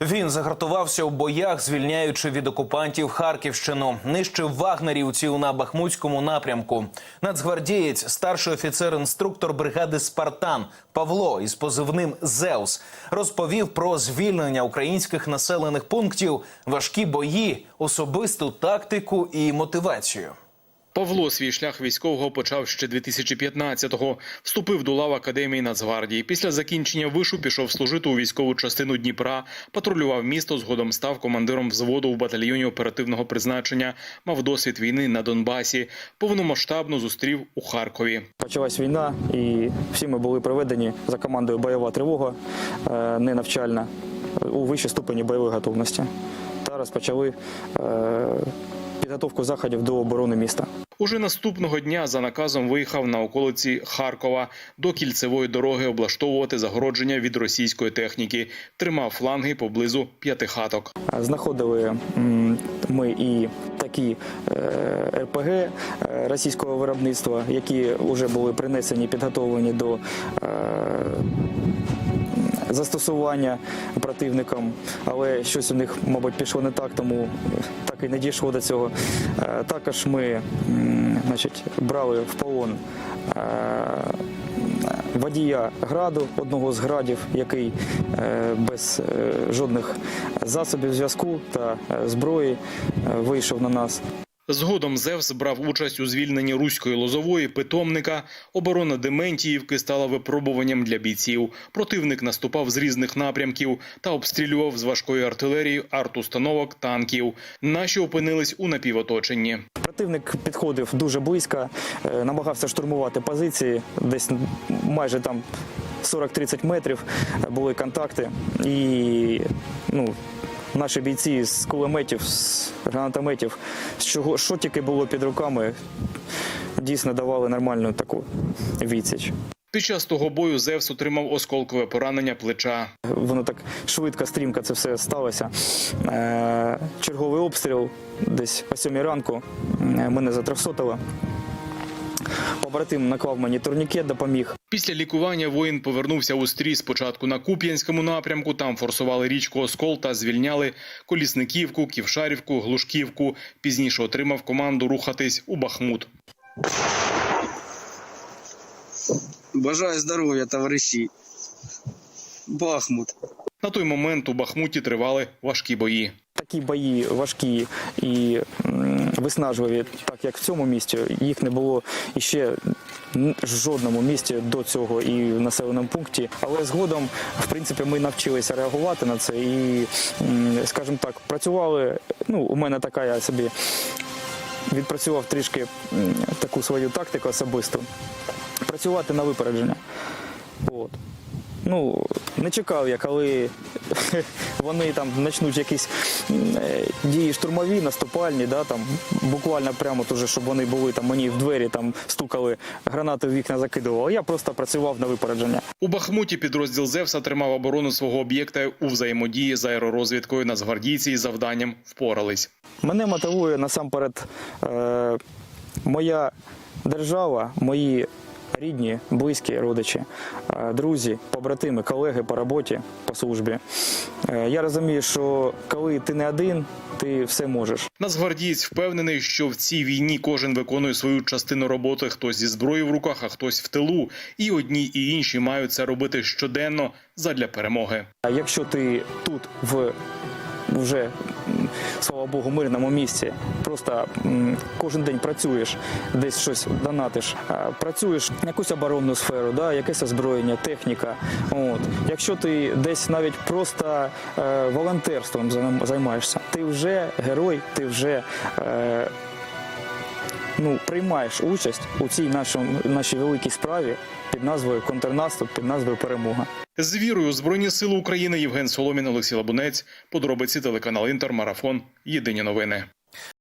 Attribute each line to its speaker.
Speaker 1: Він загартувався у боях, звільняючи від окупантів Харківщину. Нищив вагнерівців на Бахмутському напрямку. Нацгвардієць, старший офіцер-інструктор бригади Спартан Павло із позивним Зеус розповів про звільнення українських населених пунктів, важкі бої, особисту тактику і мотивацію.
Speaker 2: Павло свій шлях військового почав ще 2015-го. Вступив до лав академії Нацгвардії. Після закінчення вишу пішов служити у військову частину Дніпра, патрулював місто. Згодом став командиром взводу в батальйоні оперативного призначення. Мав досвід війни на Донбасі. Повномасштабно зустрів у Харкові.
Speaker 3: Почалась війна, і всі ми були приведені за командою бойова тривога, е, не навчальна, у вищій ступені бойової готовності. Та розпочали е, підготовку заходів до оборони міста.
Speaker 2: Уже наступного дня за наказом виїхав на околиці Харкова до кільцевої дороги облаштовувати загородження від російської техніки. Тримав фланги поблизу п'ятихаток.
Speaker 3: Знаходили ми і такі е, РПГ е, російського виробництва, які вже були принесені, підготовлені до е, застосування противником, але щось у них, мабуть, пішло не так, тому так і не дійшло до цього. Е, Також ми значить, брали в полон. е, Водія граду, одного з градів, який е, без жодних засобів зв'язку та зброї вийшов на нас.
Speaker 2: Згодом Зевс брав участь у звільненні руської лозової питомника. Оборона Дементіївки стала випробуванням для бійців. Противник наступав з різних напрямків та обстрілював з важкої артилерії артустановок танків. Наші опинились у напівоточенні.
Speaker 3: Противник підходив дуже близько, е, намагався штурмувати позиції, десь майже там 40-30 метрів були контакти. І ну, наші бійці з кулеметів, з гранатометів, з чого, що тільки було під руками, дійсно давали нормальну таку відсіч.
Speaker 2: Під час того бою Зевс отримав осколкове поранення плеча.
Speaker 3: Воно так швидко, стрімко це все сталося. Е, черговий обстріл десь о 7 ранку е, мене затрьохсотило. Побратим наклав мені турнікет, допоміг.
Speaker 2: Після лікування воїн повернувся у стрій спочатку на Куп'янському напрямку. Там форсували річку Оскол та звільняли Колісниківку, Ківшарівку, Глушківку. Пізніше отримав команду рухатись у Бахмут.
Speaker 4: Бажаю здоров'я, товариші. Бахмут.
Speaker 2: На той момент у Бахмуті тривали важкі бої.
Speaker 3: Такі бої важкі і виснажливі, так як в цьому місті, їх не було іще в жодному місті до цього і в населеному пункті. Але згодом, в принципі, ми навчилися реагувати на це і, скажімо так, працювали. Ну, у мене така я собі відпрацював трішки таку свою тактику особисту. Працювати на випередження. От. Ну, не чекав я, коли вони там почнуть якісь е, дії штурмові, наступальні, да, там, буквально прямо дуже, щоб вони були там мені в двері там стукали, гранати в вікна закидували. Я просто працював на випередження.
Speaker 2: У Бахмуті підрозділ Зевса тримав оборону свого об'єкта у взаємодії з аеророзвідкою. Нацгвардійці із завданням впорались.
Speaker 3: Мене мотивує насамперед е, моя держава, мої рідні, близькі родичі, е, друзі, побратими, колеги по роботі, по службі. Е, я розумію, що коли ти не один, ти все можеш.
Speaker 2: Нацгвардієць впевнений, що в цій війні кожен виконує свою частину роботи, хтось зі зброєю в руках, а хтось в тилу. І одні, і інші мають це робити щоденно задля перемоги.
Speaker 3: А якщо ти тут в вже слава Богу, мирному місці, просто кожен день працюєш, десь щось донатиш, працюєш якусь оборонну сферу, да, якесь озброєння, техніка. От. Якщо ти десь навіть просто е, волонтерством займ- займаєшся, ти вже герой, ти вже. Е, Ну, приймаєш участь у цій нашому, нашій великій справі під назвою контрнаступ, під назвою перемога.
Speaker 2: З вірою Збройні Сили України Євген Соломін, Олексій Лабунець. Подробиці телеканал Інтермарафон. Єдині новини.